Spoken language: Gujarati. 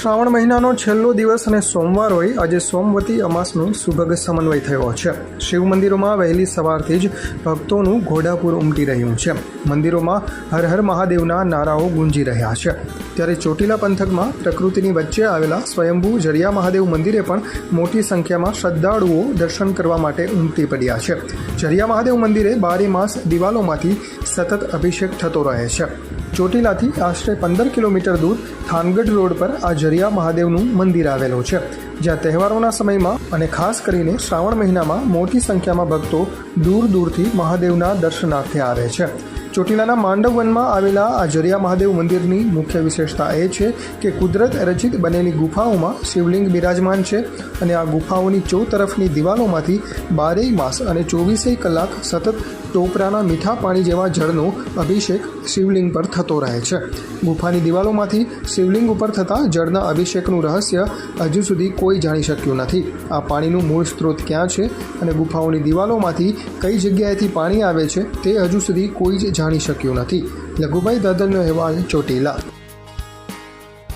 શ્રાવણ મહિનાનો છેલ્લો દિવસ અને સોમવાર હોય, આજે સોમવતી અમાસનો સુભગ સમન્વય થયો છે. શિવ મંદિરોમાં વહેલી સવારથી જ ભક્તોનું ઘોડાપુર ઉમટી રહ્યું છે. મંદિરોમાં હર હર મહાદેવના નારાઓ ગુંજી રહ્યા છે. ત્યારે ચોટીલા પંથકમાં પ્રકૃતિની વચ્ચે આવેલા સ્વયંભૂ જરિયા મહાદેવ મંદિરે પણ મોટી સંખ્યામાં શ્રદ્ધાળુઓ દર્શન કરવા માટે ઉમટી પડ્યા છે. જરિયા મહાદેવ મંદિરે બારે માસ દિવાલોમાંથી સતત અભિષેક થતો રહે છે. ચોટીલાથી આશરે પંદર કિલોમીટર દૂર થાનગઢ રોડ પર આ જરિયા મહાદેવનું મંદિર આવેલું છે. જ્યાં તહેવારોના સમયમાં અને ખાસ કરીને શ્રાવણ મહિનામાં મોટી સંખ્યામાં ભક્તો દૂર દૂરથી મહાદેવના દર્શનાર્થે આવે છે. ચોટીલાના માંડવવનમાં આવેલા આ જરિયા મહાદેવ મંદિરની મુખ્ય વિશેષતા એ છે કે કુદરત રચિત બનેલી ગુફાઓમાં શિવલિંગ બિરાજમાન છે અને આ ગુફાઓની ચો તરફની દિવાલોમાંથી બારેય માસ અને ચોવીસેય કલાક સતત ટોપરાના મીઠા પાણી જેવા જળનો અભિષેક શિવલિંગ પર થતો રહે છે. ગુફાની દિવાલોમાંથી શિવલિંગ ઉપર થતા જળના અભિષેકનું રહસ્ય હજુ સુધી કોઈ જાણી શક્યું નથી. આ પાણીનું મૂળ સ્ત્રોત ક્યાં છે અને ગુફાઓની દિવાલોમાંથી કઈ જગ્યાએથી પાણી આવે છે તે હજુ સુધી કોઈ જ જાણી શક્યું નથી. લઘુભાઈ દાદરનો અહેવાલ ચોટીલા.